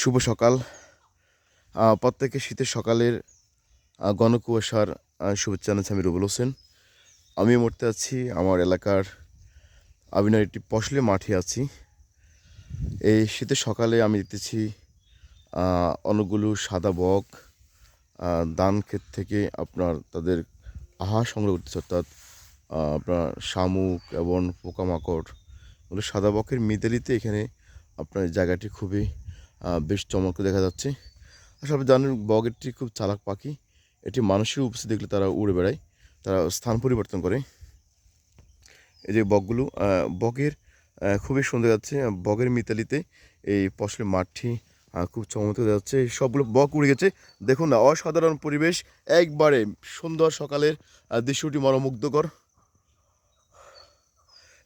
শুভ সকাল। প্রত্যেকে শীতের সকালের গণকুয়াশার শুভেচ্ছা জানাচ্ছি আমি রুবুল হোসেন। আমি এই মুহূর্তে আছি আমার এলাকার আবিনার একটি পশলে মাঠে আছি। এই শীতের সকালে আমি দেখতেছি অনেকগুলো সাদা বক দান ক্ষেত থেকে আপনার তাদের আহার সংগ্রহ করতেছে, অর্থাৎ আপনার শামুক এবং পোকামাকড়। ওগুলো সাদা বকের মিতালিতে এখানে আপনার জায়গাটি খুবই বেশ চমৎকার দেখা যাচ্ছে। আসলে জানেন, বগেরটি খুব চালাক পাখি। এটি মানুষের উপস্থিতি দেখলে তারা উড়ে বেড়ায়, তারা স্থান পরিবর্তন করে। এই যে বকগুলো বকের খুবই সুন্দর যাচ্ছে। বগের মিতালিতে এই ফসলের মাঠটি খুব চমৎকার দেখা যাচ্ছে। সবগুলো বক উড়ে গেছে। দেখুন না, অসাধারণ পরিবেশ। একবারে সুন্দর সকালের দৃশ্যটি মনোমুগ্ধকর।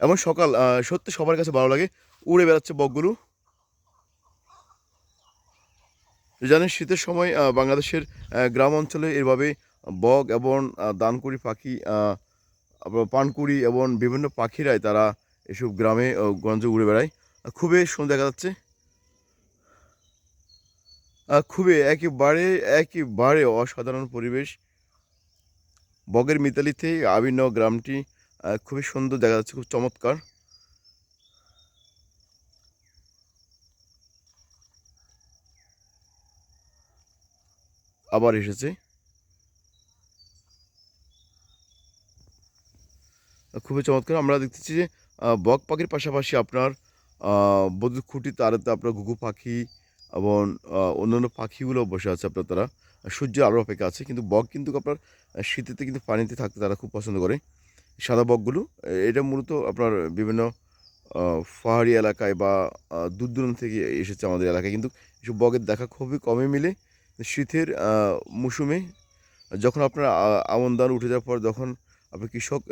এমন সকাল সত্যি সবার কাছে ভালো লাগে। উড়ে বেড়াচ্ছে বকগুলো। জানেন, শীতের সময় বাংলাদেশের গ্রাম অঞ্চলে এভাবে বক এবং দানকুড়ি পাখি পানকুড়ি এবং বিভিন্ন পাখিরাই তারা এসব গ্রামে গঞ্জে উড়ে বেড়ায়। খুবই সুন্দর দেখা যাচ্ছে। খুবই একেবারে একেবারে অসাধারণ পরিবেশ। বগের মিতালিতে আবিন্ন গ্রামটি খুবই সুন্দর দেখা যাচ্ছে, খুব চমৎকার। আবার এসেছে। খুবই চমৎকার। আমরা দেখতেছি যে বক পাখির পাশাপাশি আপনার বৈদ্যুতিক খুঁটি, তারাতে আপনার ঘুঘু পাখি এবং অন্যান্য পাখিগুলো বসে আছে আপনার তারা। সূর্যের আলো অপেক্ষা আছে, কিন্তু বক কিন্তু আপনার শীতেতে কিন্তু পানিতে থাকতে তারা খুব পছন্দ করে। সাদা বকগুলো এটা মূলত আপনার বিভিন্ন পাহাড়ি এলাকায় বা দূর দূরান্ত থেকে এসেছে আমাদের এলাকায়। কিন্তু এসব বকের দেখা খুবই কমই মিলে। শীতের মৌসুমে যখন আপনার আমন ধান উঠে যাওয়ার পর যখন আপনার কৃষক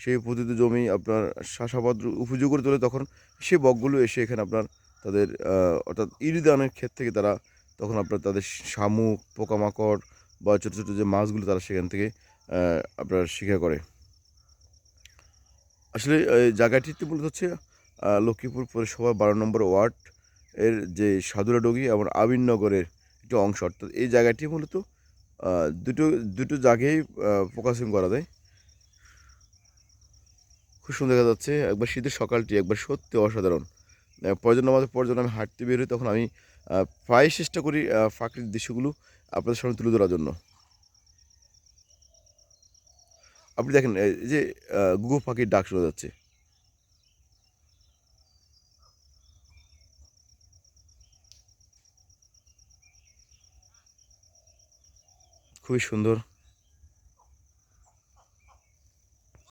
সেই পতিত জমি আপনার চাষাবাদ উপযোগ করে তোলে, তখন সেই বকগুলো এসে এখানে আপনার তাদের অর্থাৎ ইরি ধানের ক্ষেত থেকে তারা তখন আপনার তাদের শামুক, পোকামাকড় বা ছোটো ছোটো যে মাছগুলো তারা সেখান থেকে আপনার শিকার করে। আসলে জায়গাটিতে মূলত হচ্ছে লক্ষ্মীপুর পৌরসভা বারো নম্বর ওয়ার্ড এর যে সাদুরাডগি এবং আবিননগরের একটি অংশ অর্থাৎ এই জায়গাটি মূলত দুটো দুটো জায়গায় ফোকাসিং করা যায়। খুব সুন্দর দেখা যাচ্ছে একবার শীতের সকালটি একবার সত্যি অসাধারণ। আহ, প্রয়োজন আমাদের পর যখন আমি হাঁটতে বের হই তখন আমি প্রায় চেষ্টা করি প্রাকৃতিক দৃশ্যগুলো আপনাদের সামনে তুলে ধরার জন্য। আপনি দেখেন এই যে ঘুঘু পাখির ডাক শোনা যাচ্ছে। খুবই সুন্দর।